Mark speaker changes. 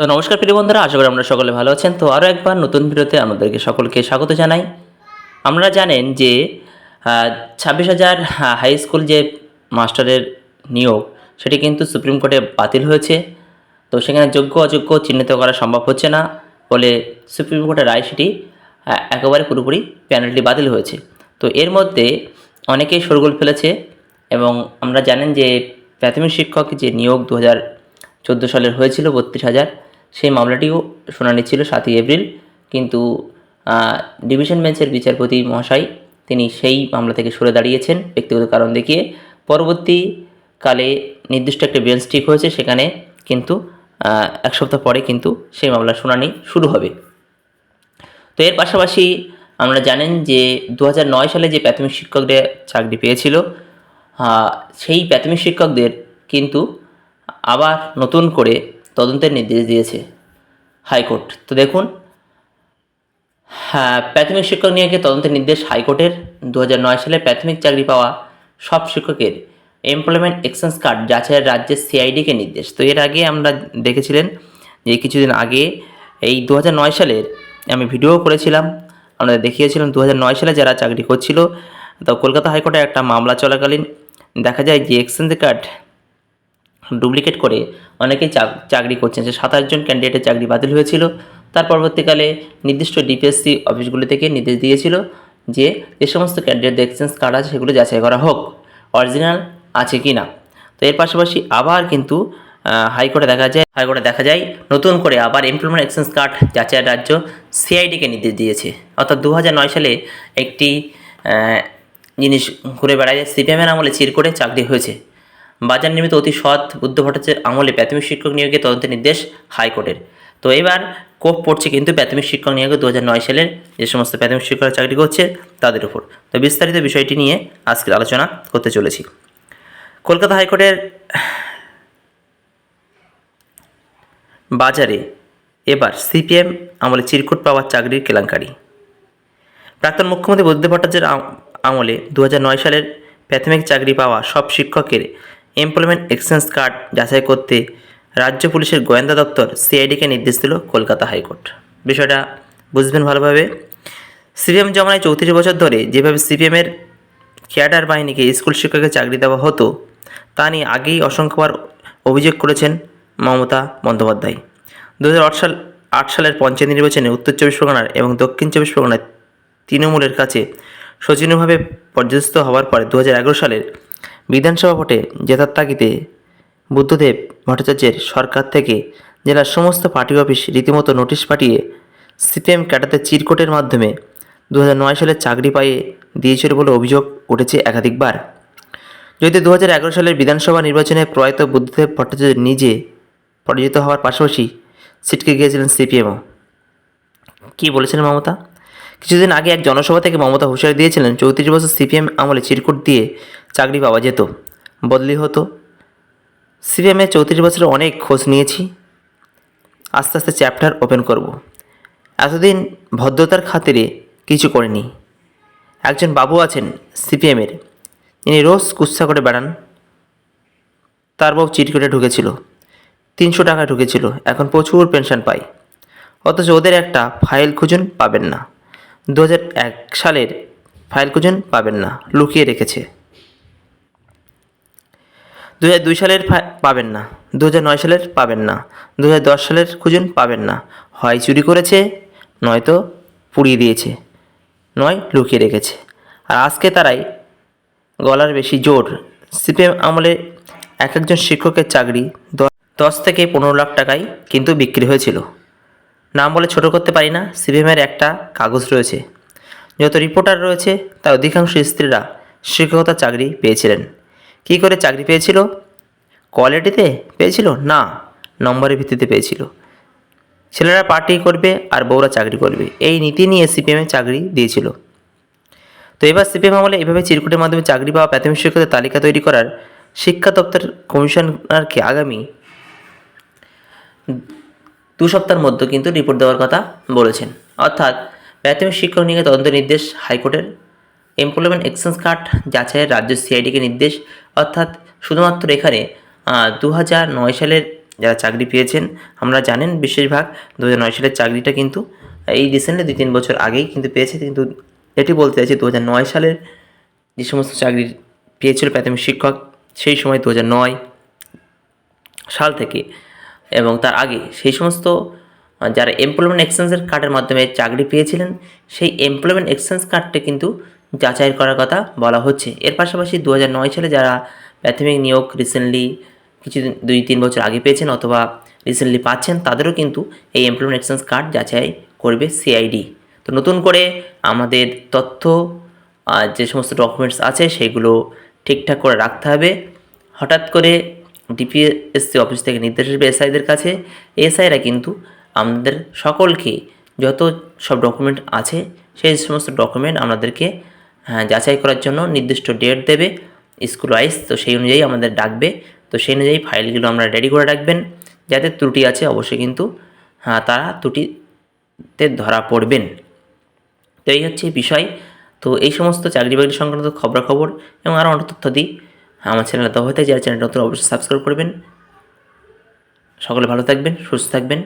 Speaker 1: তো নমস্কার প্রিয় বন্ধুরা, আশা করি আমরা সকলে ভালো আছেন। তো আরও একবার নতুন ভিডিওতে আমাদেরকে সকলকে স্বাগত জানাই। আমরা জানেন যে ছাব্বিশ হাজার হাই স্কুল যে মাস্টারের নিয়োগ, সেটি কিন্তু সুপ্রিম কোর্টে বাতিল হয়েছে। তো সেখানে যোগ্য, অযোগ্য চিহ্নিত করা সম্ভব হচ্ছে না বলে সুপ্রিম কোর্টের রায় সেটি একেবারে পুরোপুরি প্যানেলটি বাতিল হয়েছে। তো এর মধ্যে অনেকেই সরগোল ফেলেছে এবং আমরা জানেন যে প্রাথমিক শিক্ষক যে নিয়োগ দু হাজার চোদ্দ সালের হয়েছিল বত্রিশ হাজার সেই মামলাটিও শুনানি ছিল সাতই এপ্রিল, কিন্তু ডিভিশন বেঞ্চের বিচারপতি মহাশয় তিনি সেই মামলা থেকে সরে দাঁড়িয়েছেন। ব্যক্তিগত কারণ দেখিয়ে পরবর্তীকালে নির্দিষ্ট একটা বেঞ্চ ঠিক হয়েছে সেখানে কিন্তু এক সপ্তাহ পরে কিন্তু সেই মামলার শুনানি শুরু হবে। তো এর পাশাপাশি আমরা জানেন যে দু নয় সালে যে প্রাথমিক শিক্ষকদের চাকরি পেয়েছিল সেই প্রাথমিক শিক্ষকদের কিন্তু আবার নতুন করে তদন্তের নির্দেশ দিয়েছে হাইকোর্ট। তো দেখুন হ্যাঁ প্রাথমিক শিক্ষক নিয়োগে তদন্তের নির্দেশ হাইকোর্টের। দু হাজার নয় সালে প্রাথমিক চাকরি পাওয়া সব শিক্ষকের এমপ্লয়মেন্ট এক্সচেঞ্জ কার্ড যাচাইয়ের রাজ্যের সিআইডিকে নির্দেশ। তো এর আগে আমরা দেখেছিলেন যে কিছুদিন আগে এই দু হাজার নয় সালের আমি ভিডিও করেছিলাম, আমরা দেখিয়েছিলাম দু হাজার নয় সালে যারা চাকরি করছিল, তো কলকাতা হাইকোর্টে একটা মামলা চলাকালীন দেখা যায় যে এক্সচেঞ্জ কার্ড ডুপ্লিকেট করে অনেকেই চাক- চাকরি করছেন। যে সাতাশ জন ক্যান্ডিডেটের চাকরি বাতিল হয়েছিল। তার পরবর্তীকালে নির্দিষ্ট ডিপিএসসি অফিসগুলি থেকে নির্দেশ দিয়েছিল যে যে সমস্ত ক্যান্ডিডেট এক্সচেঞ্জ কার্ড আছে সেগুলো যাচাই করা হোক। অরিজিনাল আছে কি না? তো এর পাশাপাশি আবার কিন্তু হাইকোর্টে দেখা যায়, হাইকোর্টে দেখা যায় নতুন করে আবার এমপ্লয়মেন্ট এক্সচেঞ্জ কার্ড যাচাইয়ের রাজ্য সিআইডিকে নির্দেশ দিয়েছে। অর্থাৎ দু সালে একটি জিনিস ঘুরে বেড়ায়। সিপিএমের আমলে চিরকোটে চাকরি হয়েছে। বাজার নির্মিত অতি সৎ বুদ্ধ ভট্টাচার্যের আমলে প্রাথমিক শিক্ষক নিয়োগে তদন্তের নির্দেশ হাইকোর্টের। তো এবার কোপ পড়ছে কিন্তু প্রাথমিক শিক্ষক নিয়োগে দু সালের যে সমস্ত প্রাথমিক শিক্ষকরা চাকরি করছে তাদের উপর। তো বিস্তারিত বিষয়টি নিয়ে আজকের আলোচনা করতে চলেছি। কলকাতা হাইকোর্টের বাজারে এবার সিপিএম আমলে চিরকুট পাওয়ার চাকরির কেলেঙ্কারি। প্রাক্তন মুখ্যমন্ত্রী বুদ্ধ ভট্টাচার্যের আমলে দু সালের প্রাথমিক চাকরি পাওয়া সব শিক্ষকের এমপ্লয়মেন্ট এক্সচেঞ্জ কার্ড যাচাই করতে রাজ্য পুলিশের গোয়েন্দা দপ্তর সিআইডিকে নির্দেশ দিল কলকাতা হাইকোর্ট। বিষয়টা বুঝবেন ভালোভাবে। সিপিএম জমানায় চৌত্রিশ বছর ধরে যেভাবে সিপিএমের ক্যাডার বাহিনীকে স্কুল শিক্ষকের চাকরি দেওয়া হতো, তা নিয়ে আগেই অসংখ্যবার অভিযোগ করেছেন মমতা বন্দ্যোপাধ্যায়। দু হাজার আট সাল, আট সালের পঞ্চায়েত নির্বাচনে উত্তর চব্বিশ পরগনার এবং দক্ষিণ চব্বিশ পরগনার তৃণমূলের কাছে শোচনীয়ভাবে পর্যস্ত হওয়ার পরে দু হাজার এগারো সালের বিধানসভা ভোটে জেতার তাগিদে বুদ্ধদেব ভট্টাচার্যের সরকার থেকে জেলার সমস্ত পার্টি অফিস রীতিমতো নোটিশ পাঠিয়ে সিপিএম ক্যাডারদের চিরকোটের মাধ্যমে দু হাজার নয় সালে চাকরি পাইয়ে দিয়েছিল বলে অভিযোগ উঠেছে একাধিকবার। যদি দু হাজার এগারো সালের বিধানসভা নির্বাচনে প্রয়াত বুদ্ধদেব ভট্টাচার্য নিজে পরাজিত হওয়ার পাশাপাশি ছিটকে গিয়েছিলেন সিপিএমও। কী বলেছিলেন মমতা? কিছুদিন আগে এক জনসভা থেকে মমতা হুঁশিয়ারি দিয়েছিলেন, চৌত্রিশ বছর সিপিএম আমলে চিরকুট দিয়ে চাকরি পাওয়া যেত, বদলি হতো। সিপিএমের চৌত্রিশ বছরে অনেক খোঁজ নিয়েছি। আস্তে আস্তে চ্যাপ্টার ওপেন করব। এতদিন ভদ্রতার খাতিরে কিছু করেনি। একজন বাবু আছেন সিপিএমের, যিনি রোজ কুৎসা করে বেড়ান। তার বউ চিটকেটে ঢুকেছিল। তিনশো টাকা ঢুকেছিল। এখন প্রচুর পেনশন পাই অথচ ওদের একটা ফাইল খুঁজুন পাবেন না। দু সালের ফাইল খুঁজুন পাবেন না। লুকিয়ে রেখেছে। দু সালের পাবেন না। দু সালের পাবেন না। দু সালের খুঁজুন পাবেন না। হয় চুরি করেছে, নয়তো পুড়িয়ে দিয়েছে। নয়, লুকিয়ে রেখেছে। আর আজকে তারাই গলার বেশি জোর। সিপিএম আমলে এক একজন শিক্ষকের চাকরি দশ থেকে পনেরো লাখ টাকায় কিন্তু বিক্রি হয়েছিল। নাম বলে ছোট করতে পারি না, সিপিএমের একটা কাগজ রয়েছে। যত রিপোর্টার রয়েছে, তার অধিকাংশ স্ত্রীরা শিক্ষকতার চাকরি পেয়েছিলেন। কী করে চাকরি পেয়েছিল? কোয়ালিটিতে পেয়েছিল? না, নম্বরের ভিত্তিতে পেয়েছিল। ছেলেরা পার্টি করবে আর বউরা চাকরি করবে। এই নীতি নিয়ে সিপিএমে চাকরি দিয়েছিল। তো এবার সিপিএম আমলে এভাবে চিরকুটের মাধ্যমে চাকরি পাওয়া প্রাথমিক শিক্ষকদের তালিকা তৈরি করার শিক্ষা দপ্তর কমিশনারকে আগামী দু সপ্তাহের মধ্যে কিন্তু রিপোর্ট দেওয়ার কথা বলেছেন। অর্থাৎ প্রাথমিক শিক্ষক নিয়ে তদন্ত নির্দেশ হাইকোর্টের এমপ্লয়মেন্ট এক্সচেঞ্জ কার্ড যাচাইয়ের রাজ্য সিআইডিকে নির্দেশ, অর্থাৎ শুধুমাত্র এখানে দু নয় সালের যারা চাকরি পেয়েছেন, আমরা জানেন বিশেষভাগ দু নয় সালের চাকরিটা কিন্তু, এই রিসেন্টলি দুই তিন বছর আগেই কিন্তু পেয়েছে, কিন্তু এটি বলতে চাইছি দু নয় সালের যে সমস্ত চাকরি পেয়েছিল প্রাথমিক শিক্ষক, সেই সময় দু নয় সাল থেকে এবং তার আগে সেই সমস্ত যারা এমপ্লয়মেন্ট এক্সচেঞ্জের কার্ডের মাধ্যমে চাকরি পেয়েছিলেন, সেই এমপ্লয়মেন্ট এক্সচেঞ্জ কার্ডটা কিন্তু যাচাই করার কথা বলা হচ্ছে। এর পাশাপাশি দু সালে যারা প্রাথমিক নিয়োগ রিসেন্টলি কিছু দুই তিন বছর আগে পেয়েছেন অথবা রিসেন্টলি পাচ্ছেন, তাদেরও কিন্তু এই এমপ্লয়মেন্ট এক্সচেঞ্জ কার্ড যাচাই করবে সিআইডি তো নতুন করে আমাদের তথ্য যে সমস্ত ডকুমেন্টস আছে, সেগুলো ঠিকঠাক করে রাখতে হবে। হঠাৎ করে ডিপিএসসি অফিস থেকে নির্দেশ আসবে এসআইদের কাছে। এসআইরা কিন্তু আমাদের সকলকে যত সব ডকুমেন্ট আছে, সেই সমস্ত ডকুমেন্ট আমাদেরকে হ্যাঁ, যাচাই করার জন্য নির্দিষ্ট ডেট দেবে স্কুল ওয়াইজ তো সেই অনুযায়ী আমাদের ডাকবে। তো সেই অনুযায়ী ফাইলগুলো আমরা রেডি করে রাখবেন। যাতে ত্রুটি আছে অবশ্যই কিন্তু হ্যাঁ তারা ত্রুটিতে ধরা পড়বেন। তো এই হচ্ছে বিষয়। তো এই সমস্ত চাকরি বাকরি সংক্রান্ত খবরাখবর এবং আরও অনেক তথ্য দিই। আমার চ্যানেলে দেওয়া হতে যারা নতুন অবশ্যই সাবস্ক্রাইব করবেন। সকলে ভালো থাকবেন সুস্থ থাকবেন।